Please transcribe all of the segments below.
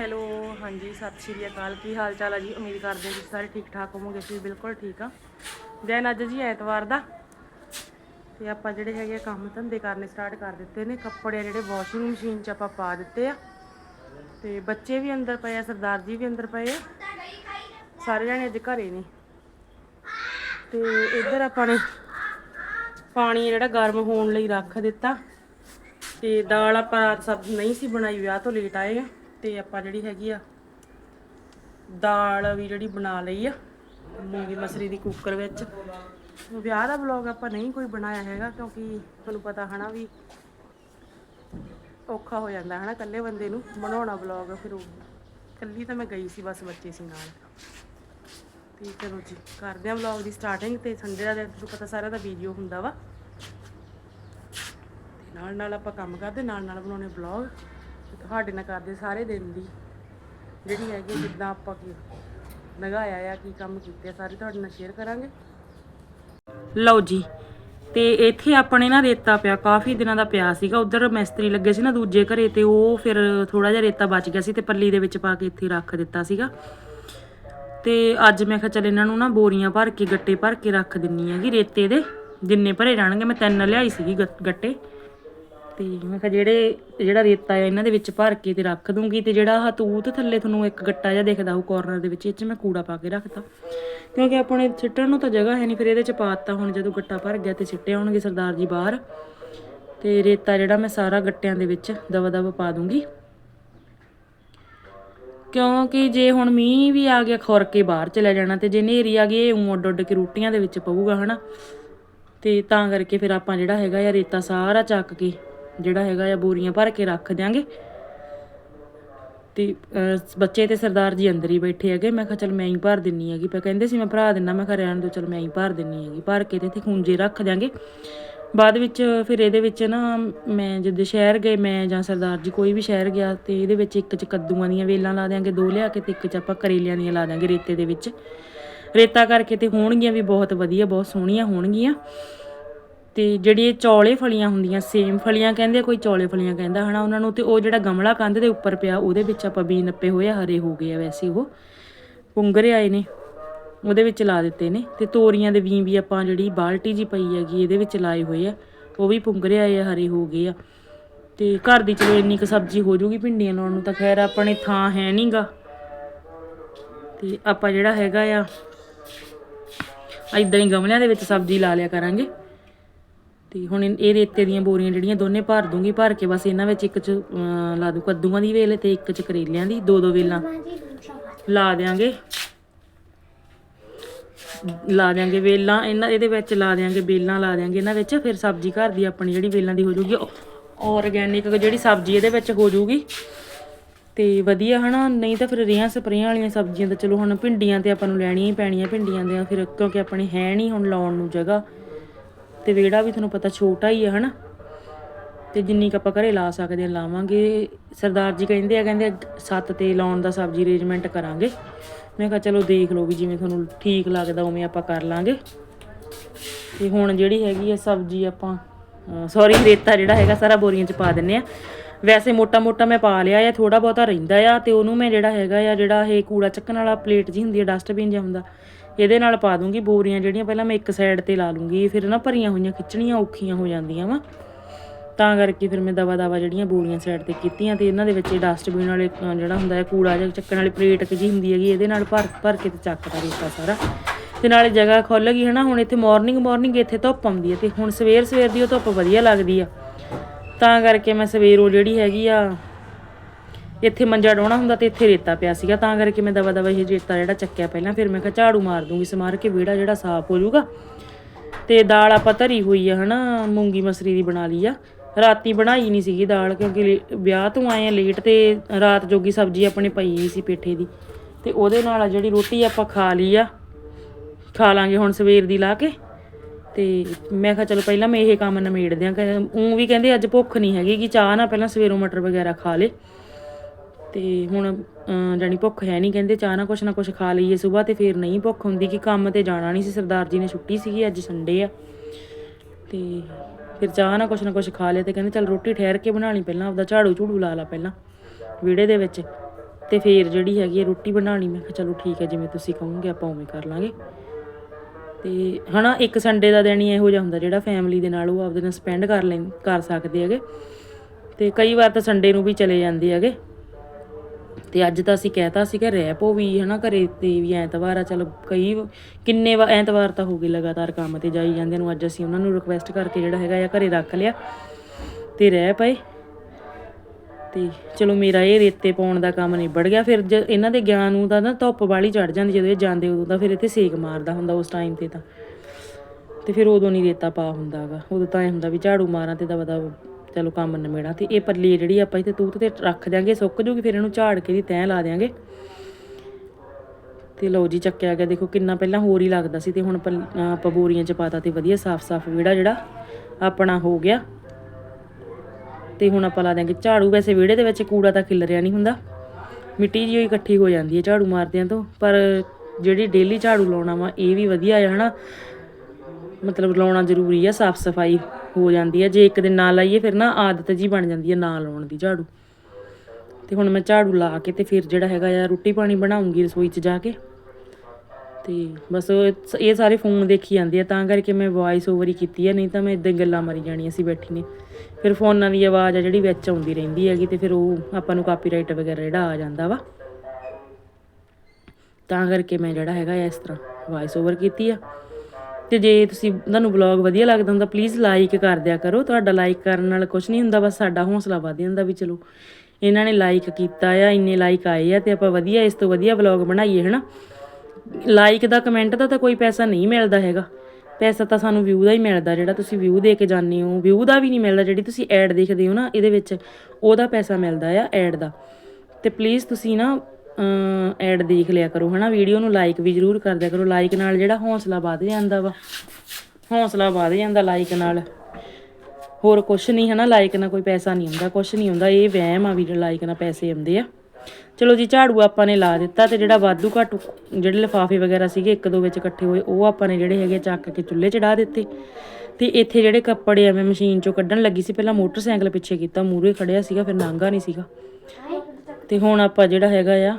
Hello, ਹਾਂਜੀ, ਸਤਿ ਸ਼੍ਰੀ ਅਕਾਲ। ਕੀ ਹਾਲ ਚਾਲ ਹੈ ਜੀ? ਉਮੀਦ ਕਰਦੇ ਹਾਂ ਤੁਸੀਂ ਸਾਰੇ ਠੀਕ ਠਾਕ ਹੋਵੋਗੇ। ਅਸੀਂ ਵੀ ਬਿਲਕੁਲ ਠੀਕ ਆ। ਦਿਨ ਅੱਜ ਜੀ ਐਤਵਾਰ ਦਾ ਤੇ ਆਪਾਂ ਜਿਹੜੇ ਹੈਗੇ ਆ ਕੰਮ ਧੰਦੇ ਕਰਨੇ ਸਟਾਰਟ ਕਰ ਦਿੱਤੇ ਨੇ। ਕੱਪੜੇ ਆ ਜਿਹੜੇ ਵਾਸ਼ਿੰਗ ਮਸ਼ੀਨ 'ਚ ਆਪਾਂ ਪਾ ਦਿੱਤੇ ਆ। ਤੇ ਬੱਚੇ ਵੀ ਅੰਦਰ ਪਏ ਆ, ਸਰਦਾਰ ਜੀ ਵੀ ਅੰਦਰ ਪਏ ਆ। ਸਾਰੇ ਜਣੇ ਅੱਜ ਘਰੇ ਨੇ। ਤੇ ਇੱਧਰ ਆਪਾਂ ਨੇ ਪਾਣੀ ਜਿਹੜਾ ਗਰਮ ਹੋਣ ਲਈ ਰੱਖ ਦਿੱਤਾ। ਤੇ ਦਾਲ ਆਪਾਂ ਰਾਤ ਸਭ ਨਹੀਂ ਸੀ ਬਣਾਈ, ਵਿਆਹ ਤੋਂ ਲੇਟ ਆਏ ਆ। ਤੇ ਆਪਾਂ ਜਿਹੜੀ ਹੈਗੀ ਆ, ਦਾਲ ਵੀ ਜਿਹੜੀ ਬਣਾ ਲਈ ਆ, ਮੂੰਗੀ ਮਸਰੀ ਦੀ ਕੁੱਕਰ ਵਿੱਚ। ਵਿਆਹ ਦਾ ਵਲੌਗ ਆਪਾਂ ਨਹੀਂ ਕੋਈ ਬਣਾਇਆ ਹੈਗਾ, ਕਿਉਂਕਿ ਤੁਹਾਨੂੰ ਪਤਾ ਹਨਾ ਵੀ ਔਖਾ ਹੋ ਜਾਂਦਾ ਹਨਾ ਇਕੱਲੇ ਬੰਦੇ ਨੂੰ, ਬਣਾਉਣਾ ਵਲੌਗ ਫਿਰ ਉਹ। ਇਕੱਲੀ ਤਾਂ ਮੈਂ ਗਈ ਸੀ ਬਸ ਬੱਚੇ ਸੀ ਨਾਲ। ਤੇ ਚਲੋ ਜੀ, ਕਰਦੇ ਹਾਂ ਵਲੌਗ ਦੀ ਸਟਾਰਟਿੰਗ ਤੇ ਸੰਡੇ ਦਾ ਦਿਨ ਤੁਹਾਨੂੰ ਪਤਾ ਸਾਰਿਆਂ ਦਾ ਵੀਡੀਓ ਹੁੰਦਾ ਵਾ। ਨਾਲ ਨਾਲ ਆਪਾਂ ਕੰਮ ਕਰਦੇ ਨਾਲ ਨਾਲ ਬਣਾਉਣੇ ਵਲੌਗ ਤੇ ਨਾਲ ਕਰਦੇ ਸਾਰੇ ਦਿਨ ਦੀ। ਜਿਹੜੀ ਹੈਗੀ ਜਿੱਦਾਂ ਆਪਾਂ ਕੀ ਲਗਾਇਆ ਆ, ਕੀ ਕੰਮ ਕੀਤੇ ਸਾਰੇ ਤੁਹਾਡੇ ਨਾਲ ਸ਼ੇਅਰ ਕਰਾਂਗੇ। ਲਓ ਜੀ, ਤੇ ਇੱਥੇ ਆਪਣੇ ਨਾ ਰੇਤਾ ਪਿਆ, ਕਾਫੀ ਦਿਨਾਂ ਦਾ ਪਿਆ ਸੀਗਾ। ਉਧਰ ਮਿਸਤਰੀ ਲੱਗੇ ਸੀ ਨਾ ਦੂਜੇ ਘਰੇ, ਤੇ ਉਹ ਫਿਰ ਥੋੜਾ ਜਿਹਾ ਰੇਤਾ ਬਚ ਗਿਆ ਸੀ ਤੇ ਪੱਲੀ ਦੇ ਵਿੱਚ ਪਾ ਕੇ ਇੱਥੇ ਰੱਖ ਦਿੱਤਾ ਸੀਗਾ। ਤੇ ਅੱਜ ਮੈਂ ਕਿਹਾ ਚੱਲ ਇਹਨਾਂ ਨੂੰ ਨਾ ਬੋਰੀਆਂ ਭਰ ਕੇ, ਗੱਟੇ ਭਰ ਕੇ ਰੱਖ ਦਿੰਨੀ ਹੈਗੀ ਰੇਤੇ ਦੇ। ਜਿੰਨੇ ਭਰੇ ਰਹਿਣਗੇ, ਮੈਂ ਤਿੰਨ ਲਿਆਈ ਸੀਗੀ ਗੱਟੇ। ਤੇ ਮੈਂ ਕਿਹਾ ਜਿਹੜੇ, ਜਿਹੜਾ ਰੇਤਾ ਹੈ ਇਹਨਾਂ ਦੇ ਵਿੱਚ ਭਰ ਕੇ ਤੇ ਰੱਖ ਦੂੰਗੀ ਤੇ ਜਿਹੜਾ ਆਹ ਤੂਤ ਥੱਲੇ ਤੁਹਾਨੂੰ ਇੱਕ ਗੱਟਾ ਜਿਹਾ ਦਿਖਦਾ ਉਹ ਕੋਰਨਰ ਦੇ ਵਿੱਚ, ਇਹ 'ਚ ਮੈਂ ਕੂੜਾ ਪਾ ਕੇ ਰੱਖਤਾ। ਕਿਉਂਕਿ ਆਪਣੇ ਸਿੱਟਣ ਨੂੰ ਤਾਂ ਜਗ੍ਹਾ ਹੈ ਨਹੀਂ ਫਿਰ ਇਹਦੇ 'ਚ ਪਾਤਾ ਹੁਣ ਜਦੋਂ ਗੱਟਾ ਭਰ ਗਿਆ ਤੇ ਸਿੱਟੇ ਆਉਣਗੇ ਸਰਦਾਰ ਜੀ ਬਾਹਰ। ਤੇ ਰੇਤਾ ਜਿਹੜਾ ਮੈਂ ਸਾਰਾ ਗੱਟਿਆਂ ਦੇ ਵਿੱਚ ਦਵਾ ਦਵਾ ਪਾ ਦੂੰਗੀ। ਕਿਉਂਕਿ ਜੇ ਹੁਣ ਮੀਂਹ ਵੀ ਆ ਗਿਆ, ਖੁਰ ਕੇ ਬਾਹਰ ਚਲੇ ਜਾਣਾ ਤੇ ਜੇ ਨੇਰੀ ਆ ਗਈ, ਇਹ ਉੱਡ ਉੱਡ ਕੇ ਰੋਟੀਆਂ ਦੇ ਵਿੱਚ ਪਊਗਾ, ਹਨਾ। ਤੇ ਤਾਂ ਕਰਕੇ ਫਿਰ ਆਪਾਂ ਜਿਹੜਾ ਹੈਗਾ ਆ ਰੇਤਾ ਸਾਰਾ ਚੱਕ ਕੇ ਜਿਹੜਾ ਹੈਗਾ ਆ, ਬੋਰੀਆਂ ਭਰ ਕੇ ਰੱਖ ਦਿਆਂਗੇ। ਤੇ ਬੱਚੇ ਤੇ ਸਰਦਾਰ ਜੀ ਅੰਦਰ ਹੀ ਬੈਠੇ ਹੈਗੇ। ਮੈਂ ਕਿਹਾ, ਚਲ ਮੈਂ ਹੀ ਭਰ ਦਿੰਨੀ ਹੈਗੀ। ਪਾ ਕਹਿੰਦੇ ਸੀ, ਮੈਂ ਭਰਾ ਦਿੰਨਾ। ਮੈਂ ਕਿਹਾ, ਰਹਿਣ ਦੋ, ਚਲ ਮੈਂ ਹੀ ਭਰ ਦਿੰਨੀ ਹੈਗੀ। ਭਰ ਕੇ ਤੇ ਇੱਥੇ ਖੂੰਜੇ ਰੱਖ ਦਿਆਂਗੇ। ਬਾਅਦ ਵਿੱਚ ਫਿਰ ਇਹਦੇ ਵਿੱਚ ਨਾ, ਮੈਂ ਜਦੋਂ ਸ਼ਹਿਰ ਗਏ, ਮੈਂ ਜਾਂ ਸਰਦਾਰ ਜੀ ਕੋਈ ਵੀ ਸ਼ਹਿਰ ਗਿਆ, ਤੇ ਇਹਦੇ ਵਿੱਚ ਇੱਕ ਚ ਕੱਦੂਆਂ ਦੀਆਂ ਵੇਲਾਂ ਲਾ ਦਿਆਂਗੇ, ਦੋ ਲਿਆ ਕੇ ਤੇ ਇੱਕ ਚ ਆਪਾਂ ਕਰੇਲਿਆਂ ਦੀਆਂ ਲਾ ਦਿਆਂਗੇ ਰੇਤੇ ਦੇ ਵਿੱਚ। ਰੇਤਾ ਕਰਕੇ ਤੇ ਹੋਣਗੀਆਂ ਵੀ ਬਹੁਤ ਵਧੀਆ, ਬਹੁਤ ਸੋਹਣੀਆਂ ਹੋਣਗੀਆਂ। ਤੇ ਜਿਹੜੀ ਇਹ ਚੌਲੇ ਫਲੀਆਂ ਹੁੰਦੀਆਂ ਸੇਮ ਫਲੀਆਂ ਕਹਿੰਦੇ ਆ, ਕੋਈ ਚੌਲੇ ਫਲੀਆਂ ਕਹਿੰਦਾ ਹਨਾ ਉਹਨਾਂ ਨੂੰ ਤੇ ਉਹ ਜਿਹੜਾ ਗਮਲਾ ਕੰਧ ਦੇ ਉੱਪਰ ਪਿਆ ਉਹਦੇ ਵਿੱਚ ਆਪਾਂ ਬੀ ਨੱਪੇ ਹੋਏ ਆ ਹਰੇ ਹੋ ਗਏ ਆ ਵੈਸੇ ਉਹ। ਪੁੰਗਰੇ ਆਏ ਨੇ ਉਹਦੇ ਵਿੱਚ ਲਾ ਦਿੱਤੇ ਨੇ ਤੇ ਤੋਰੀਆਂ ਦੇ ਬੀ ਵੀ ਆਪਾਂ ਜਿਹੜੀ ਬਾਲਟੀ ਜੀ ਪਈ ਹੈਗੀ ਇਹਦੇ ਵਿੱਚ ਲਾਏ ਹੋਏ ਆ ਉਹ ਵੀ ਪੁੰਗਰੇ ਆਏ ਆ ਹਰੇ ਹੋ ਗਏ ਆ। ਤੇ ਘਰ ਦੀ ਚਲੋ ਇੰਨੀ ਕੁ ਸਬਜ਼ੀ ਹੋ ਜੂਗੀ ਭਿੰਡੀਆਂ ਲਾਉਣ ਨੂੰ ਤਾਂ ਖੈਰ ਆਪਣੇ ਥਾਂ ਹੈ ਨਹੀਂਗਾ ਤੇ ਆਪਾਂ ਜਿਹੜਾ ਹੈਗਾ ਆ ਇਦਾਂ ਹੀ ਗਮਲਿਆਂ ਦੇ ਵਿੱਚ ਸਬਜ਼ੀ ਲਾ ਲਿਆ ਕਰਾਂਗੇ। ਤੇ ਹੁਣ ਇਹ ਰੇਤੇ ਦੀਆਂ ਬੋਰੀਆਂ ਜਿਹੜੀਆਂ ਦੋਨੇ ਭਰ ਦੂੰਗੀ, ਭਰ ਕੇ ਬਸ ਇਹਨਾਂ ਵਿੱਚ ਇੱਕ ਚ ਲਾ ਦੂੰ। ਕੱਦੂਆਂ ਦੀ ਵੇਲ ਤੇ ਇੱਕ ਚ ਕਰੇਲਿਆਂ ਦੀ, ਦੋ ਦੋ ਵੇਲਾਂ। ਲਾ ਦਿਆਂਗੇ। ਲਾ ਦਿਆਂਗੇ ਵੇਲਾਂ। ਇਹਨਾਂ ਇਹਦੇ ਵਿੱਚ ਲਾ ਦਿਆਂਗੇ ਵੇਲਾਂ, ਲਾ ਦਿਆਂਗੇ ਇਹਨਾਂ ਵਿੱਚ। ਫਿਰ ਸਬਜ਼ੀ ਘਰ ਦੀ ਆਪਣੀ ਜਿਹੜੀ ਵੇਲਾਂ ਦੀ ਹੋ ਜੂਗੀ ਆਰਗੈਨਿਕ ਜਿਹੜੀ ਸਬਜ਼ੀ ਇਹਦੇ ਵਿੱਚ ਹੋ ਜੂਗੀ। ਤੇ ਵਧੀਆ ਹਨਾ, ਨਹੀਂ ਤਾਂ ਫਿਰ ਰੇਹਾਂ ਸਪਰੇਆਂ ਵਾਲੀਆਂ ਸਬਜ਼ੀਆਂ ਤਾਂ ਚਲੋ ਹੁਣ ਭਿੰਡੀਆਂ ਤੇ ਆਪਾਂ ਨੂੰ ਲੈਣੀਆਂ ਹੀ ਪੈਣੀਆਂ, ਭਿੰਡੀਆਂ ਦੇ ਫਿਰ ਕਿਉਂਕਿ ਆਪਣੇ ਹੈ ਨਹੀਂ ਹੁਣ ਲਾਉਣ ਨੂੰ ਜਗ੍ਹਾ। ਤੇ ਵਿਹੜਾ ਵੀ ਤੁਹਾਨੂੰ ਪਤਾ ਛੋਟਾ ਹੀ ਹੈ ਹਨਾ? ਤੇ ਜਿੰਨੀ ਕੁ ਆਪਾਂ ਘਰੇ ਲਾ ਸਕਦੇ ਹਾਂ ਲਾਵਾਂਗੇ। ਸਰਦਾਰ ਜੀ ਕਹਿੰਦੇ ਆ, ਕਹਿੰਦੇ ਸੱਤ ਤੇ ਲਾਉਣ ਦਾ ਸਬਜ਼ੀ ਅਰੇਂਜਮੈਂਟ ਕਰਾਂਗੇ। ਮੈਂ ਕਿਹਾ ਚਲੋ ਦੇਖ ਲਓ ਵੀ ਜਿਵੇਂ ਤੁਹਾਨੂੰ ਠੀਕ ਲੱਗਦਾ, ਉਵੇਂ ਆਪਾਂ ਕਰ ਲਾਂਗੇ। ਤੇ ਹੁਣ ਜਿਹੜੀ ਹੈਗੀ ਆ ਸਬਜ਼ੀ ਆਪਾਂ ਸੌਰੀ ਰੇਤਾ ਜਿਹੜਾ ਹੈਗਾ, ਸਾਰਾ ਬੋਰੀਆਂ 'ਚ ਪਾ ਦਿੰਨੇ ਆ। ਵੈਸੇ ਮੋਟਾ ਮੋਟਾ ਮੈਂ ਪਾ ਲਿਆ ਆ ਥੋੜਾ ਬਹੁਤਾ ਰਹਿੰਦਾ ਆ, ਤੇ ਉਹਨੂੰ ਮੈਂ ਜਿਹੜਾ ਹੈਗਾ ਆ, ਜਿਹੜਾ ਇਹ ਕੂੜਾ ਚੱਕਣ ਵਾਲਾ ਪਲੇਟ ਜੀ ਹੁੰਦੀ ਆ ਡਸਟਬਿਨ ਜਿਹਾ ਹੁੰਦਾ ਇਹਦੇ ਨਾਲ ਪਾ ਦੂੰਗੀ ਬੋਰੀਆਂ ਜਿਹੜੀਆਂ ਪਹਿਲਾਂ ਮੈਂ ਇੱਕ ਸਾਈਡ ਤੇ ਲਾ ਲੂੰਗੀ, ਫਿਰ ਨਾ ਭਰੀਆਂ ਹੋਈਆਂ, ਖਿੱਚਣੀਆਂ ਔਖੀਆਂ ਹੋ ਜਾਂਦੀਆਂ ਵਾ। ਤਾਂ ਕਰਕੇ ਫਿਰ ਮੈਂ ਦਵਾ ਦਵਾ ਜਿਹੜੀਆਂ ਬੋਰੀਆਂ ਸਾਈਡ ਤੇ ਕੀਤੀਆਂ ਤੇ ਇਹਨਾਂ ਦੇ ਵਿੱਚ ਡਸਟਬਿਨ ਵਾਲੇ ਜਿਹੜਾ ਹੁੰਦਾ ਹੈ, ਕੂੜਾ ਜਿਹਾ ਚੱਕਣ ਵਾਲੀ ਪਲੇਟ ਜੀ ਹੁੰਦੀ ਹੈਗੀ, ਇਹਦੇ ਨਾਲ ਭਰ ਭਰ ਕੇ ਤੇ ਚੱਕਦਾ ਰੇਤਾ ਸਾਰਾ। ਤੇ ਨਾਲੇ ਜਗ੍ਹਾ ਖੁੱਲ ਗਈ ਹਨਾ ਹੁਣ ਇੱਥੇ ਮਾਰਨਿੰਗ ਮਾਰਨਿੰਗ ਇੱਥੇ ਧੁੱਪ ਆਉਂਦੀ ਹੈ ਤੇ ਹੁਣ ਸਵੇਰ ਸਵੇਰ ਦੀ ਉਹ ਧੁੱਪ ਵਧੀਆ ਲੱਗਦੀ ਆ। ਤਾਂ ਕਰਕੇ ਮੈਂ ਸਵੇਰ ਉਹ ਜਿਹੜੀ ਹੈਗੀ ਆ ਇੱਥੇ ਮੰਜਾ ਡਾਉਣਾ ਹੁੰਦਾ ਤੇ ਇੱਥੇ ਰੇਤਾ ਪਿਆ ਸੀਗਾ, ਤਾਂ ਕਰਕੇ ਮੈਂ ਦਵਾ ਦਵਾ ਇਹ ਰੇਤਾ ਜਿਹੜਾ ਚੱਕਿਆ ਪਹਿਲਾਂ, ਫਿਰ ਮੈਂ ਕਿਹਾ ਝਾੜੂ ਮਾਰ ਦੂੰਗੀ ਸਮਾਰ ਕੇ ਵਿਹੜਾ ਜਿਹੜਾ ਸਾਫ਼ ਹੋ ਜਾਊਗਾ। ਤੇ ਦਾਲ ਆਪਾਂ ਧਰੀ ਹੋਈ ਆ ਹਨਾ, ਮੂੰਗੀ ਮਸਰੀ ਦੀ ਬਣਾ ਲਈ ਆ। ਰਾਤੀ ਬਣਾਈ ਨਹੀਂ ਸੀਗੀ ਦਾਲ, ਕਿਉਂਕਿ ਲੇ- ਵਿਆਹ ਤੋਂ ਆਏ ਆ ਲੇਟ ਤੇ ਰਾਤ ਜੋਗੀ ਸਬਜ਼ੀ ਆਪਣੇ ਪਈ ਹੋਈ ਸੀ ਪੇਠੇ ਦੀ। ਤੇ ਉਹਦੇ ਨਾਲ ਆ ਜਿਹੜੀ ਰੋਟੀ ਆਪਾਂ ਖਾ ਲਈ ਆ, ਖਾ ਲਾਂਗੇ ਹੁਣ ਸਵੇਰ ਦੀ ਲਾ ਕੇ। ਤੇ ਮੈਂ ਕਿਹਾ ਚਲੋ ਪਹਿਲਾਂ ਮੈਂ ਇਹ ਕੰਮ ਨਿਮੇੜ ਦਿਆਂ ਉਹ ਵੀ ਕਹਿੰਦੇ ਅੱਜ ਭੁੱਖ ਨਹੀਂ ਹੈਗੀ ਕਿ ਚਾਹ ਨਾ ਪਹਿਲਾਂ ਸਵੇਰੋਂ ਮਟਰ ਵਗੈਰਾ ਖਾ ਲੇ। ਤੇ ਹੁਣ ਅਹ, ਜਾਣੀ ਭੁੱਖ ਹੈ ਨਹੀਂ ਕਹਿੰਦੇ ਚਾਹ ਨਾ ਕੁਛ ਨਾ ਕੁਛ ਖਾ ਲਈਏ ਸਵੇਰ ਤੇ ਫਿਰ ਨਹੀਂ ਭੁੱਖ ਹੁੰਦੀ ਕਿ ਕੰਮ ਤੇ ਜਾਣਾ ਨਹੀਂ ਸੀ। ਸਰਦਾਰ ਜੀ ਨੇ ਛੁੱਟੀ ਸੀਗੀ ਅੱਜ ਸੰਡੇ ਆ। ਤੇ ਫਿਰ ਚਾਹ ਨਾ ਕੁਛ ਨਾ ਕੁਛ ਖਾ ਲਿਆ ਤੇ ਕਹਿੰਦੇ ਚੱਲ ਰੋਟੀ ਠਹਿਰ ਕੇ ਬਣਾ ਲਈ ਪਹਿਲਾਂ ਆਪਦਾ ਝਾੜੂ ਝੂੜੂ ਲਾ ਲਾ ਪਹਿਲਾਂ ਵਿਹੜੇ ਦੇ ਵਿੱਚ। ਤੇ ਫੇਰ ਜਿਹੜੀ ਹੈਗੀ ਹੈ ਰੋਟੀ ਬਣਾਉਣੀ ਮੈਂ ਕਿਹਾ ਚਲੋ ਠੀਕ ਹੈ ਜਿਵੇਂ ਤੁਸੀਂ ਕਹੋਗੇ ਆਪਾਂ ਉਵੇਂ ਕਰ ਲਾਂਗੇ। ਤੇ ਹਨਾ ਇੱਕ ਸੰਡੇ ਦਾ ਦਿਨ ਹੀ ਇਹੋ ਜਿਹਾ ਹੁੰਦਾ ਜਿਹੜਾ ਫੈਮਿਲੀ ਦੇ ਨਾਲ ਉਹ ਆਪਦੇ ਨਾਲ ਸਪੈਂਡ ਕਰ ਲੈ ਕਰ ਸਕਦੇ ਹੈਗੇ। ਤੇ ਕਈ ਵਾਰ ਤਾਂ ਸੰਡੇ ਨੂੰ ਵੀ ਚਲੇ ਜਾਂਦੇ ਹੈਗੇ। ਤੇ ਅੱਜ ਤਾਂ ਅਸੀਂ ਕਹਿਤਾ ਸੀ ਕਿ ਰਹਿ ਪੋ ਵੀ ਹਨਾ ਘਰੇ ਤੇ ਵੀ ਐਤਵਾਰ ਆ, ਚਲ ਕਈ ਕਿੰਨੇ ਵਾ ਐਤਵਾਰ ਤਾਂ ਹੋ ਗਏ ਲਗਾਤਾਰ ਕੰਮ ਤੇ ਜਾਈ ਜਾਂਦੇ ਨੂੰ, ਅੱਜ ਅਸੀਂ ਉਹਨਾਂ ਨੂੰ ਰਿਕੁਐਸਟ ਕਰਕੇ ਜਿਹੜਾ ਹੈਗਾ ਆ ਘਰੇ ਰੱਖ ਲਿਆ ਤੇ ਰਹਿ ਪਏ ਤੇ ਚਲੋ ਮੇਰਾ ਇਹ ਰੇਤੇ ਪਾਉਣ ਦਾ ਕੰਮ ਨਿਬੜ ਗਿਆ, ਫਿਰ ਜ ਇਹਨਾਂ ਦੇ ਗਿਆਨ ਨੂੰ ਤਾਂ ਨਾ ਧੁੱਪ ਵਾਲੀ ਚੜ ਜਾਂਦੀ, ਜਦੋਂ ਇਹ ਜਾਂਦੇ ਉਦੋਂ ਤਾਂ ਫਿਰ ਇੱਥੇ ਸੇਕ ਮਾਰਦਾ ਹੁੰਦਾ ਉਸ ਟਾਈਮ ਤੇ ਤਾਂ। ਤੇ ਫਿਰ ਉਦੋਂ ਨਹੀਂ ਰੇਤਾ ਪਾ ਹੁੰਦਾਗਾ ਉਦੋਂ ਤਾਂ ਇਹ ਹੁੰਦਾ ਵੀ ਝਾੜੂ ਮਾਰਾਂ ਤੇ ਦਵਾ ਦਵਾ ਚਲੋ ਕੰਮ ਨਿਬੇੜਾ ਤੇ। ਇਹ ਪਰਲੀ ਜਿਹੜੀ ਆਪਾਂ ਇੱਥੇ ਤੂਤ ਤੇ ਰੱਖ ਦਿਆਂਗੇ, ਸੁੱਕ ਜੂਗੀ, ਫਿਰ ਇਹਨੂੰ ਝਾੜ ਕੇ ਦੀ ਤੈਂ ਲਾ ਦਿਆਂਗੇ। ਤੇ ਲਓ ਜੀ, ਚੱਕਿਆ ਗਿਆ। ਦੇਖੋ ਕਿੰਨਾ ਪਹਿਲਾਂ ਹੋਰ ਹੀ ਲੱਗਦਾ ਸੀ ਤੇ ਹੁਣ ਪਲ- ਆਪਾਂ ਬੋਰੀਆਂ ਚ ਪਾਤਾ ਤੇ ਵਧੀਆ ਸਾਫ਼-ਸਾਫ਼ ਵਿਹੜਾ ਜਿਹੜਾ ਆਪਣਾ ਹੋ ਗਿਆ। ਤੇ ਹੁਣ ਆਪਾਂ ਲਾ ਦਿਆਂਗੇ ਝਾੜੂ। ਵੈਸੇ ਵਿਹੜੇ ਦੇ ਵਿੱਚ ਕੂੜਾ ਤਾਂ ਖਿਲਰਿਆ ਨਹੀਂ ਹੁੰਦਾ। ਮਿੱਟੀ ਜਿਹੀ ਇਕੱਠੀ ਹੋ ਜਾਂਦੀ ਹੈ ਝਾੜੂ ਮਾਰਦਿਆਂ ਤੋਂ। ਪਰ ਜਿਹੜੀ ਡੇਲੀ ਝਾੜੂ ਲਾਉਣਾ ਵਾ, ਇਹ ਵੀ ਵਧੀਆ ਹੈ ਹਨਾ? ਮਤਲਬ ਲਾਉਣਾ ਜ਼ਰੂਰੀ ਆ ਸਾਫ਼ ਸਫ਼ਾਈ ਹੋ ਜਾਂਦੀ ਹੈ। ਜੇ ਇੱਕ ਦਿਨ ਨਾ ਲਾਈਏ ਫਿਰ ਨਾ ਆਦਤ ਜੀ ਬਣ ਜਾਂਦੀ ਹੈ ਨਾ ਲਾਉਣ ਦੀ ਝਾੜੂ। ਤੇ ਹੁਣ ਮੈਂ ਝਾੜੂ ਲਾ ਕੇ ਤੇ ਫਿਰ ਜਿਹੜਾ ਹੈਗਾ ਆ ਰੋਟੀ ਪਾਣੀ ਬਣਾਉਂਗੀ ਰਸੋਈ 'ਚ ਜਾ ਕੇ। ਤੇ ਬਸ ਇਹ ਸਾਰੇ ਫੋਨ ਦੇਖੀ ਜਾਂਦੇ ਆ, ਤਾਂ ਕਰਕੇ ਮੈਂ ਵੌਇਸ ਓਵਰ ਹੀ ਕੀਤੀ ਹੈ ਨਹੀਂ ਤਾਂ ਮੈਂ ਇਦਾਂ ਗੱਲਾਂ ਮਾਰੀ ਜਾਣੀਆਂ ਸੀ ਬੈਠੀ ਨੇ। ਫਿਰ ਫੋਨਾਂ ਦੀ ਆਵਾਜ਼ ਆ ਜਿਹੜੀ ਵਿੱਚ ਆਉਂਦੀ ਰਹਿੰਦੀ ਹੈਗੀ ਤੇ ਫਿਰ ਉਹ ਆਪਾਂ ਨੂੰ ਕਾਪੀਰਾਈਟ ਵਗੈਰਾ ਜਿਹੜਾ ਆ ਜਾਂਦਾ ਵਾ। ਤਾਂ ਕਰਕੇ ਮੈਂ ਜਿਹੜਾ ਹੈਗਾ ਆ ਇਸ ਤਰ੍ਹਾਂ ਵੌਇਸ ਓਵਰ ਕੀਤੀ ਆ। ਤੇ ਜੇ ਤੁਸੀਂ ਤੁਹਾਨੂੰ ਵਲੌਗ ਵਧੀਆ ਲੱਗਦਾ ਹੁੰਦਾ ਪਲੀਜ਼ ਲਾਈਕ ਕਰ ਦਿਆ ਕਰੋ। ਤੁਹਾਡਾ ਲਾਈਕ ਕਰਨ ਨਾਲ ਕੁਝ ਨਹੀਂ ਹੁੰਦਾ, ਬਸ ਸਾਡਾ ਹੌਸਲਾ ਵਧ ਜਾਂਦਾ ਵੀ ਚਲੋ, ਇਹਨਾਂ ਨੇ ਲਾਈਕ ਕੀਤਾ ਆ, ਇੰਨੇ ਲਾਈਕ ਆਏ ਆ ਤੇ ਆਪਾਂ ਵਧੀਆ ਇਸ ਤੋਂ ਵਧੀਆ ਵਲੌਗ ਬਣਾਈਏ, ਹਨਾ? ਲਾਈਕ ਦਾ ਕਮੈਂਟ ਦਾ ਤਾਂ ਕੋਈ ਪੈਸਾ ਨਹੀਂ ਮਿਲਦਾ ਹੈਗਾ। ਪੈਸਾ ਤਾਂ ਸਾਨੂੰ ਵਿਊ ਦਾ ਹੀ ਮਿਲਦਾ, ਜਿਹੜਾ ਤੁਸੀਂ ਵਿਊ ਦੇ ਕੇ ਜਾਂਦੇ ਹੋ। ਵਿਊ ਦਾ ਵੀ ਨਹੀਂ ਮਿਲਦਾ, ਜਿਹੜੀ ਤੁਸੀਂ ਐਡ ਦੇਖਦੇ ਹੋ ਨਾ, ਇਹਦੇ ਵਿੱਚ ਉਹਦਾ ਪੈਸਾ ਮਿਲਦਾ ਆ ਐਡ ਦਾ। ਤੇ ਪਲੀਜ਼ ਤੁਸੀਂ ਨਾ ਐਡ ਦੇਖ ਲਿਆ ਕਰੋ, ਹਨਾ? ਵੀਡੀਓ ਨੂੰ ਲਾਈਕ ਵੀ ਜ਼ਰੂਰ ਕਰ ਦਿਆ ਕਰੋ। ਲਾਈਕ ਨਾਲ ਜਿਹੜਾ ਹੌਸਲਾ ਵੱਧ ਜਾਂਦਾ ਵਾ। ਹੌਸਲਾ ਵੱਧ ਜਾਂਦਾ ਲਾਈਕ ਨਾਲ। ਹੋਰ ਕੁਛ ਨਹੀਂ, ਹਨਾ? ਲਾਈਕ ਨਾਲ ਕੋਈ ਪੈਸਾ ਨਹੀਂ ਹੁੰਦਾ, ਕੁਛ ਨਹੀਂ ਹੁੰਦਾ। ਇਹ ਵਹਿਮ ਆ ਵੀ ਲਾਈਕ ਨਾਲ ਪੈਸੇ ਆਉਂਦੇ ਆ। ਚਲੋ ਜੀ, ਝਾੜੂ ਆਪਾਂ ਨੇ ਲਾ ਦਿੱਤਾ ਤੇ ਜਿਹੜਾ ਵਾਧੂ ਘਾਟੂ ਜਿਹੜੇ ਲਿਫਾਫੇ ਵਗੈਰਾ ਸੀਗੇ, ਇੱਕ ਦੋ ਵਿੱਚ ਇਕੱਠੇ ਹੋਏ, ਉਹ ਆਪਾਂ ਨੇ ਜਿਹੜੇ ਹੈਗੇ ਚੱਕ ਕੇ ਚੁੱਲ੍ਹੇ 'ਚ ਡਾ ਦਿੱਤੇ। ਤੇ ਇੱਥੇ ਜਿਹੜੇ ਕੱਪੜੇ ਆ ਮੈਂ ਮਸ਼ੀਨ 'ਚੋਂ ਕੱਢਣ ਲੱਗੀ ਸੀ, ਪਹਿਲਾਂ ਮੋਟਰਸਾਈਕਲ ਪਿੱਛੇ ਕੀਤਾ ਮੂਰੇ ਖੜਿਆ ਸੀਗਾ, ਫਿਰ ਨਾਂਗਾ ਨਹੀਂ ਸੀਗਾ। ਤੇ ਹੁਣ ਆਪਾਂ ਜਿਹੜਾ ਹੈਗਾ ਆ,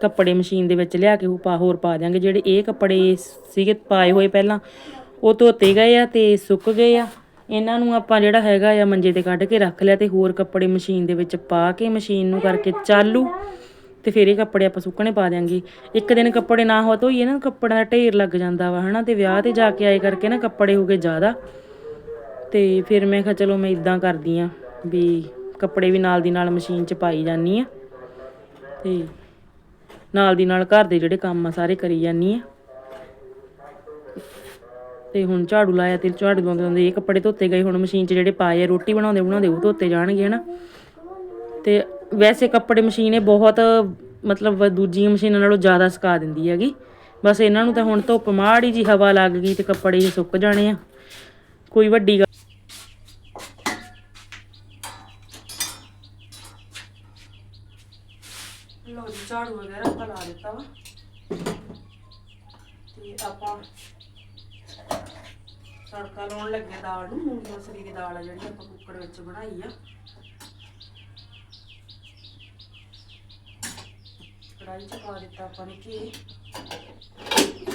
ਕੱਪੜੇ ਮਸ਼ੀਨ ਦੇ ਵਿੱਚ ਲਿਆ ਕੇ ਉਹ ਪਾ, ਹੋਰ ਪਾ ਦਿਆਂਗੇ। ਜਿਹੜੇ ਇਹ ਕੱਪੜੇ ਸੀਗੇ ਪਾਏ ਹੋਏ ਪਹਿਲਾਂ, ਉਹ ਧੋਤੇ ਗਏ ਆ ਤੇ ਸੁੱਕ ਗਏ ਆ। ਇਹਨਾਂ ਨੂੰ ਆਪਾਂ ਜਿਹੜਾ ਹੈਗਾ ਆ ਮੰਜੇ ਤੇ ਕੱਢ ਕੇ ਰੱਖ ਲਿਆ ਤੇ ਹੋਰ ਕੱਪੜੇ ਮਸ਼ੀਨ ਦੇ ਵਿੱਚ ਪਾ ਕੇ ਮਸ਼ੀਨ ਨੂੰ ਕਰਕੇ ਚਾਲੂ ਤੇ ਫਿਰ ਇਹ ਕੱਪੜੇ ਆਪਾਂ ਸੁੱਕਣੇ ਪਾ ਦਿਆਂਗੇ। ਇੱਕ ਦਿਨ ਕੱਪੜੇ ਨਾ ਹੋ ਧੋਈਏ ਨਾ ਕੱਪੜਿਆਂ ਦਾ ਢੇਰ ਲੱਗ ਜਾਂਦਾ ਵਾ, ਹਨਾ? ਤੇ ਵਿਆਹ ਤੇ ਜਾ ਕੇ ਆਏ ਕਰਕੇ ਨਾ ਕੱਪੜੇ ਹੋ ਗਏ ਜ਼ਿਆਦਾ। ਤੇ ਫਿਰ ਮੈਂ ਕਿਹਾ ਚਲੋ ਮੈਂ ਇਦਾਂ ਕਰਦੀ ਆ ਵੀ ਕੱਪੜੇ ਵੀ ਨਾਲ ਦੀ ਨਾਲ ਮਸ਼ੀਨ 'ਚ ਪਾਈ ਜਾਨੀ ਆ। ਤੇ ਨਾਲ ਦੀ ਨਾਲ ਘਰ ਦੇ ਜਿਹੜੇ ਕੰਮ ਆ, ਸਾਰੇ ਕਰੀ ਜਾਨੀ ਆ। ਤੇ ਹੁਣ ਝਾੜੂ ਲਾਇਆ ਤੇ ਝਾੜੂ ਲਾਉਂਦੇ ਲਾਉਂਦੇ ਇਹ ਕੱਪੜੇ ਧੋਤੇ ਗਏ, ਹੁਣ ਮਸ਼ੀਨ 'ਚ ਜਿਹੜੇ ਪਾਏ ਆ, ਰੋਟੀ ਬਣਾਉਂਦੇ ਬਣਾਉਂਦੇ ਉਹ ਧੋਤੇ ਜਾਣਗੇ, ਹਨਾ। ਤੇ ਵੈਸੇ ਕੱਪੜੇ ਮਸ਼ੀਨ ਇਹ ਬਹੁਤ, ਮਤਲਬ ਦੂਜੀਆਂ ਮਸ਼ੀਨਾਂ ਨਾਲੋਂ ਜ਼ਿਆਦਾ ਸੁਕਾ ਦਿੰਦੀ ਹੈਗੀ। ਬਸ ਇਹਨਾਂ ਨੂੰ ਤਾਂ ਹੁਣ ਧੁੱਪ ਮਾੜੀ ਜੀ ਹਵਾ ਲੱਗ ਗਈ ਤੇ ਕੱਪੜੇ ਇਹ ਸੁੱਕ ਜਾਣੇ ਆ। ਕੋਈ ਵੱਡੀ ਗੱਲ ਲੋ ਜੀ ਝਾੜੂ ਵਗੈਰਾ ਆਪਾਂ ਲਾ ਦਿੱਤਾ ਵਾ। ਤੇ ਆਪਾਂ ਤੜਕਾ ਲਾਉਣ ਲੱਗੇ ਦਾਲ ਨੂੰ, ਮੂੰਗੀ ਮਸਰੀ ਦੀ ਦਾਲ ਆ ਜਿਹੜੀ ਆਪਾਂ ਕੁੱਕਰ ਵਿੱਚ ਬਣਾਈ ਆ। ਕੜਾਈ ਚ ਪਾ ਦਿੱਤਾ ਆਪਾਂ ਨੇ ਘੀ।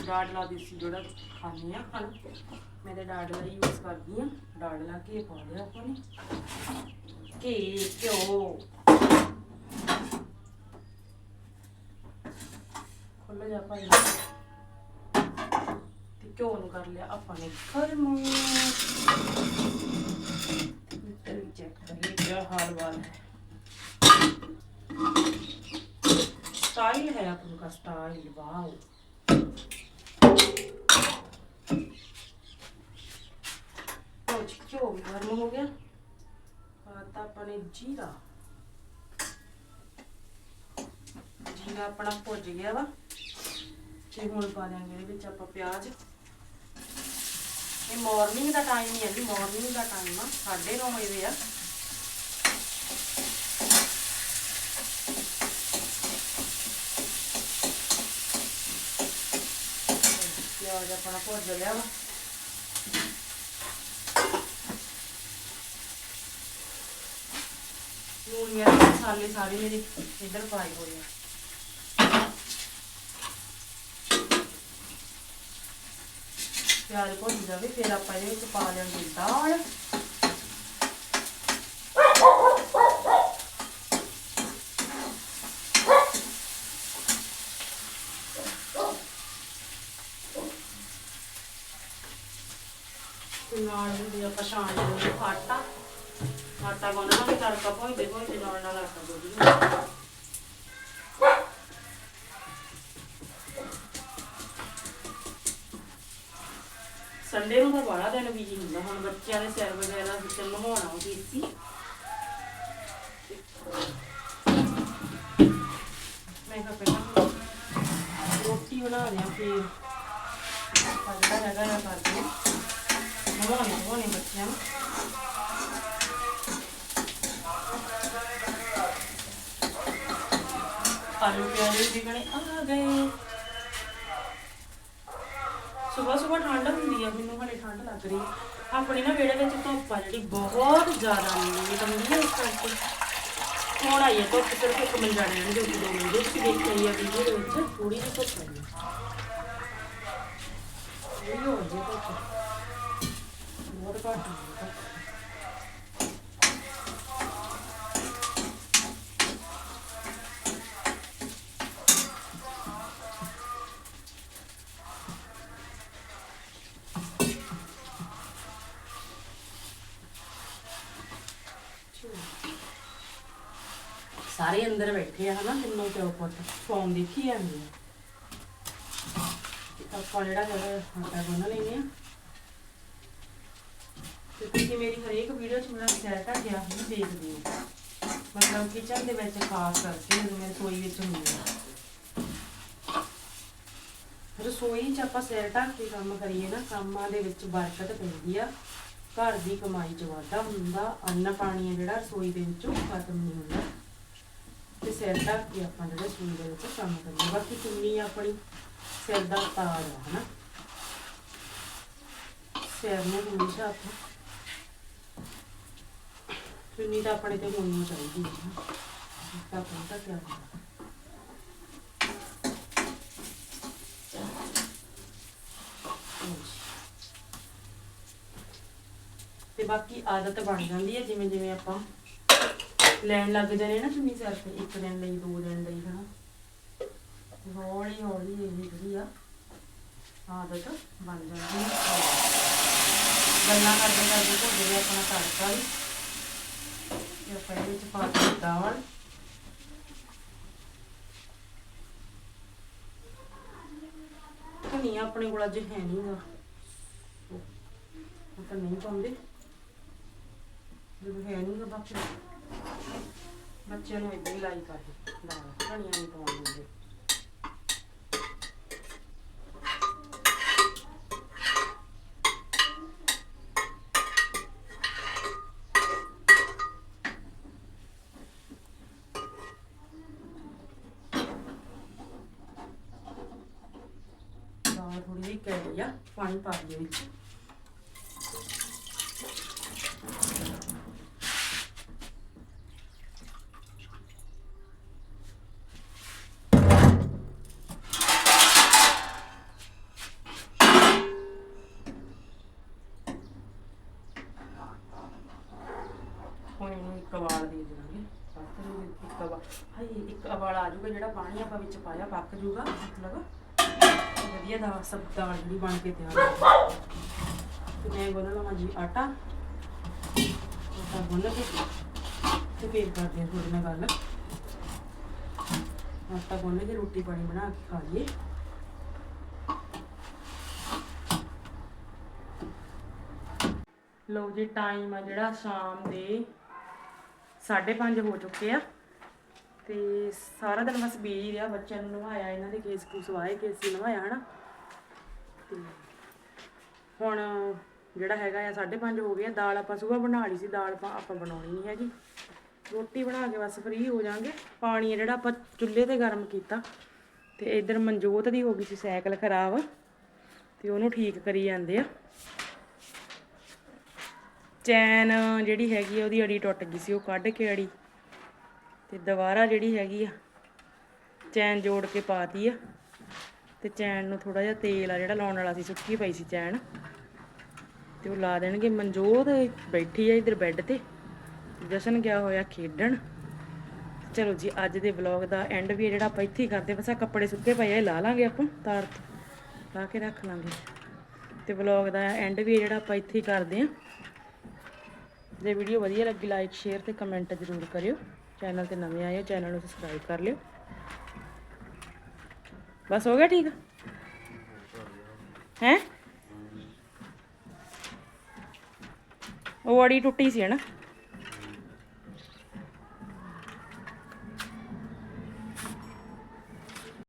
ਡਾਡਲਾ ਦੇਸੀ ਜਿਹੜਾ ਖਾਂਦੇ ਆ ਹਨ ਮੈਂ ਤੇ ਡਾਡਲਾ ਹੀ ਯੂਜ਼ ਕਰਦੀ ਆ। ਡਾਡਲਾ ਘੀ ਪਾ ਲਿਆ ਆਪਾਂ ਨੇ। ਘੀ, ਘਿਓ। ਖੁੱਲ ਜਾ ਭਾਈ ਤੇ ਘਿਓ ਨੂੰ ਕਰ ਲਿਆ ਆਪਾਂ ਨੇ ਗਰਮ ਤੇ ਵੀ ਚੈੱਕ ਕਰੀਏ ਕਿਆ ਹਾਲ ਵਾਲ ਹੈ स्टाइल है अपन का स्टाइल वाओ कुछ क्यों गर्म हो गया आता अपने जीरा ਜੀਰਾ ਆਪਣਾ ਭੁੱਜ ਗਿਆ ਵਾ ਤੇ ਹੁਣ ਪਾ ਦਿਆਂਗੇ ਇਹਦੇ ਵਿੱਚ ਆਪਾਂ ਪਿਆਜ਼। ਇਹ ਮਾਰਨਿੰਗ ਦਾ ਟਾਈਮ ਹੀ ਹੈ ਜੀ ਮਾਰਨਿੰਗ ਦਾ ਟਾਈਮ ਆ 9:30 ਵਜੇ ਆ। ਪਿਆਜ਼ ਆਪਣਾ ਭੁੱਜ ਲਿਆ ਵਾ। ਲੂਣ ਮਿਰਚ ਮਸਾਲੇ ਸਾਰੇ ਮੇਰੇ ਇੱਧਰ ਪਾਏ ਹੋਏ ਆ। ਪਿਆਜ਼ ਭੁੱਜ ਜਾਵੇ ਫਿਰ ਆਪਾਂ ਇਹਦੇ ਵਿੱਚ ਪਾ ਦਿਆਂਗੇ ਦਾਲ ਤੇ ਨਾਲ ਹੁੰਦੀ ਆਪਾਂ ਛਾਣ ਲੈਂਦੇ ਆਟਾ ਆਟਾ ਗੁੰਨਣਾ ਤੇ ਤੜਕਾ ਭੁੰਨਦੇ ਭੁੰਨਦੇ ਨਾਲ ਨਾਲ ਆਟਾ ਗੁੰਨ ਲਈਦਾ ਸੰਡੇ ਨੂੰ ਤਾਂ ਬੜਾ ਦਿਨ ਬੀਜੀ ਹੁੰਦਾ। ਹੁਣ ਬੱਚਿਆਂ ਦੇ ਸਿਰ ਵਗੈਰਾ ਵਿੱਚ ਨਹਾਉਣਾ ਉਹ ਸੀ ਮੈਂ ਕਿਹਾ ਪਹਿਲਾਂ ਰੋਟੀ ਬਣਾ ਲਿਆ ਫਿਰ। ਆਪਾਂ ਜਿਹੜਾ ਹੈਗਾ ਆ ਕਰਦੇ ਨਹਾਉਣੇ ਨਹਾਉਣੇ ਬੱਚਿਆਂ ਨੂੰ। ਆਲੂ ਪਿਆਜ਼ ਵੀ ਵਿਕਣੇ ਆ ਗਏ। ਸਵੇਰ ਸਵੇਰ ਠੰਡ ਹੁੰਦੀ ਆ, ਮੈਨੂੰ ਹਲੇ ਠੰਡ ਲੱਗ ਰਹੀ ਆ। ਆਪਣੇ ਨਾ ਵਿਹੜੇ ਵਿੱਚ ਧੁੱਪ ਆ ਜਿਹੜੀ ਬਹੁਤ ਜ਼ਿਆਦਾ ਨਹੀਂ ਤਾਂ ਮੈਨੂੰ ਇਸ ਕਰਕੇ ਹੁਣ ਆਈ ਹੈ ਧੁੱਪ ਸਿਰਫ ਇੱਕ ਮੰਜਾ ਰਹਿਣ ਦੇ ਦੋ ਮੰਜੇ ਤੁਸੀਂ ਦੇਖ ਲਈ ਆ ਵੀਡੀਓ ਦੇ ਵਿੱਚ ਥੋੜੀ ਜਿਹੀ ਧੁੱਪ ਆਈ ਹੈ ਇਹ ਹੋ ਜੇ ਧੁੱਪ। ਬਹੁਤ ਘੱਟ ਹੁੰਦੀ ਬੈਠੇ ਆ ਹਨਾ ਤਿੰਨੋਂ ਪਿਓ ਪੁੱਤ ਫੋਨ ਦੇਖੀ ਜਾਂਦੇ ਆ। ਤੇ ਆਪਾਂ ਜਿਹੜਾ ਹੈਗਾ, ਆਟਾ ਗੁੰਨ ਲੈਨੇ ਆ। ਤੇ ਤੁਸੀਂ ਮੇਰੀ ਹਰੇਕ ਵੀਡੀਓ 'ਚ ਮੇਰਾ ਸੈਟ ਆ ਗਿਆ ਹੀ ਦੇਖਦੇ ਹੋ ਮਤਲਬ ਕਿਚਨ ਦੇ ਵਿੱਚ ਖਾਸ ਕਰਕੇ ਜਦੋਂ ਮੈਂ ਰਸੋਈ ਵਿੱਚ ਹੁੰਦੀ ਆ। ਰਸੋਈ 'ਚ ਆਪਾਂ ਸਿਰ ਢੱਕ ਕੇ ਕੰਮ ਕਰੀਏ ਨਾ, ਕੰਮਾਂ ਦੇ ਵਿੱਚ ਬਰਕਤ ਪੈਂਦੀ ਆ। ਘਰ ਦੀ ਕਮਾਈ 'ਚ ਵਾਧਾ ਹੁੰਦਾ, ਅੰਨ ਪਾਣੀ ਆ ਜਿਹੜਾ ਰਸੋਈ ਦੇ ਵਿੱਚੋਂ ਖਤਮ ਨਹੀਂ ਹੁੰਦਾ। ਤੇ ਸਿਰ ਢੱਕ ਕੇ ਆਪਾਂ ਜਿਹੜੇ ਸੂਈ ਦੇ ਵਿੱਚ ਕੰਮ ਕਰੀਏ ਬਾਕੀ ਚੁੰਨੀ ਆਪਣੀ ਸਿਰ ਦਾ ਤਾਰ ਆ, ਹਨਾ। ਸਿਰ ਨੂੰ ਹਮੇਸ਼ਾ ਆਪਾਂ ਚੁੰਨੀ ਤਾਂ ਆਪਣੇ ਤੇ ਹੋਣੀ ਚਾਹੀਦੀ ਹੈ ਤਾਂ ਆਪਾਂ ਤਾਂ ਕਿਆ ਤੇ ਬਾਕੀ ਆਦਤ ਬਣ ਜਾਂਦੀ ਹੈ ਜਿਵੇਂ ਜਿਵੇਂ ਆਪਾਂ ਲੈਣ ਲੱਗ ਜਾਣੇ ਨਾ ਚੁੰਨੀ ਸਿਰ ਇੱਕ ਦਿਨ ਲਈ, ਦੋ ਦਿਨ ਲਈ, ਹਨਾ। ਹੌਲੀ ਹੌਲੀ ਇਹ ਜਿਹੜੀ ਆ ਆਦਤ ਬਣ ਜਾਂਦੀ ਹੈ ਗੱਲਾਂ ਕਰਦੇ ਕਰਦੇ ਭੁੱਲ ਗਏ ਆਪਣਾ ਤੜਕਾ ਵੀ ਇਹ ਆਪਾਂ ਇਹਦੇ ਵਿੱਚ ਪਾ ਦਿੱਤੀ ਦਾਲ। ਧਨੀਆ ਆਪਣੇ ਕੋਲ ਅੱਜ ਹੈ ਨਹੀਂਗਾ ਉਹ ਤਾਂ ਨਹੀਂ ਪਾਉਂਦੇ। ਜਦੋਂ ਹੈ ਨਹੀਂਗਾ ਬਾਕੀ। ਬੱਚਿਆਂ ਨੂੰ ਇਦਾਂ ਹੀ ਲਾਈ ਕਰਦੇ ਦਾਲ ਧਨੀਆ ਨਹੀਂ ਪਾਉਣ ਦਿੰਦੇ। ਥੋੜੀ ਜਿਹੀ ਕੈੜੀ ਆ ਪਾਣੀ ਪਾ ਦੇ ਵਿੱਚ ਹੁਣ ਇਹਨੂੰ ਇੱਕ ਵਾਲ ਦੇ ਦੇਵਾਂਗੇ ਪੱਕ ਜੂਗਾ ਇੱਕ ਵਾਲ ਹਾਏ ਇੱਕ ਵਾਲ ਆ ਜਾਊਗਾ ਜਿਹੜਾ ਪਾਣੀ ਆਪਾਂ ਵਿੱਚ ਪਾਇਆ, ਪੱਕ ਜੂਗਾ ਮਤਲਬ ਵਧੀਆ ਦਾ ਸਬ ਦਾਲ ਜਿਹੜੀ ਬਣ ਕੇ ਤਿਆਰ ਹੋ ਤੇ ਮੈਂ ਗੁੰਨ ਲਵਾਂ ਜੀ ਆਟਾ। ਆਟਾ ਗੁੰਨ ਕੇ ਤੇ ਫੇਰ ਕਰਦੇ ਹਾਂ ਤੁਹਾਡੇ ਨਾਲ ਗੱਲ। ਆਟਾ ਗੁੰਨ ਕੇ ਰੋਟੀ ਪਾਣੀ ਬਣਾ ਕੇ ਖਾ ਲਈਏ। ਲਓ ਜੀ ਟਾਈਮ ਆ ਜਿਹੜਾ ਸ਼ਾਮ ਦੇ 5:30 ਹੋ ਚੁੱਕੇ ਆ। ਤੇ ਸਾਰਾ ਦਿਨ ਬਸ ਬੀਜੀ ਰਿਹਾ, ਬੱਚਿਆਂ ਨੂੰ ਨਵਾਇਆ, ਇਹਨਾਂ ਦੇ ਕੇਸ ਕੂਸ ਵਾਏ ਕੇਸੀ ਨਵਾਇਆ, ਹਨਾ? ਤੇ ਹੁਣ ਜਿਹੜਾ ਹੈਗਾ ਆ 5:30 ਹੋ ਗਿਆ ਦਾਲ ਆਪਾਂ ਸਵੇਰ ਬਣਾ ਲਈ ਸੀ, ਦਾਲ ਆਪਾਂ ਬਣਾਉਣੀ ਨਹੀਂ ਹੈਗੀ। ਰੋਟੀ ਬਣਾ ਕੇ ਬਸ ਫ੍ਰੀ ਹੋ ਜਾਾਂਗੇ। ਪਾਣੀ ਆ ਜਿਹੜਾ ਆਪਾਂ ਚੁੱਲ੍ਹੇ ਤੇ ਗਰਮ ਕੀਤਾ। ਤੇ ਇਧਰ ਮਨਜੋਤ ਦੀ ਹੋ ਗਈ ਸੀ ਸਾਈਕਲ ਖਰਾਬ। ਤੇ ਉਹਨੂੰ ਠੀਕ ਕਰੀ ਜਾਂਦੇ ਆ। ਚੈਨ ਜਿਹੜੀ ਹੈਗੀ ਆ, ਉਹਦੀ ਅੜੀ ਟੁੱਟ ਗਈ ਸੀ, ਉਹ ਕੱਢ ਕੇ ਅੜੀ। ਤੇ ਦੁਬਾਰਾ ਜਿਹੜੀ ਹੈਗੀ ਆ, ਚੈਨ ਜੋੜ ਕੇ ਪਾਤੀ ਆ। ਤੇ ਚੈਨ ਨੂੰ ਥੋੜਾ ਜਿਹਾ ਤੇਲ ਆ ਜਿਹੜਾ ਲਾਉਣ ਵਾਲਾ ਸੀ, ਸੁੱਕੀ ਪਈ ਸੀ ਚੈਨ। ਤੇ ਉਹ ਲਾ ਦੇਣਗੇ। ਮਨਜੋਤ ਬੈਠੀ ਆ ਇਧਰ ਬੈੱਡ ਤੇ। ਜਸ਼ਨ ਗਿਆ ਹੋਇਆ ਖੇਡਣ। ਚਲੋ ਜੀ, ਅੱਜ ਦੇ ਵਲੌਗ ਦਾ ਐਂਡ ਵੀ ਜਿਹੜਾ ਆਪਾਂ ਇੱਥੇ ਹੀ ਕਰਦੇ ਬਸ ਆ ਕੱਪੜੇ ਸੁੱਕੇ ਪਏ ਆ, ਇਹ ਲਾ ਲਾਂਗੇ ਆਪਾਂ, ਤਾਰ ਤੋਂ। ਲਾ ਕੇ ਰੱਖ ਲਾਂਗੇ। ਤੇ ਵਲੌਗ ਦਾ ਐਂਡ ਵੀ ਜਿਹੜਾ ਆਪਾਂ ਇੱਥੇ ਹੀ ਕਰਦੇ ਆ ਜੇ ਵੀਡੀਓ ਵਧੀਆ ਲੱਗੀ ਲਾਈਕ ਸ਼ੇਅਰ ਤੇ ਕਮੈਂਟ ਜ਼ਰੂਰ ਕਰਿਓ। ਚੈਨਲ ਤੇ ਨਵੇਂ ਆਏ ਹੋ ਚੈਨਲ ਨੂੰ ਸਬਸਕ੍ਰਾਈਬ ਕਰ ਲਿਓ। ਬਸ ਹੋ ਗਿਆ ਠੀਕ? ਹੈ? ਉਹ ਅੜੀ ਟੁੱਟੀ ਸੀ, ਹੈ ਨਾ?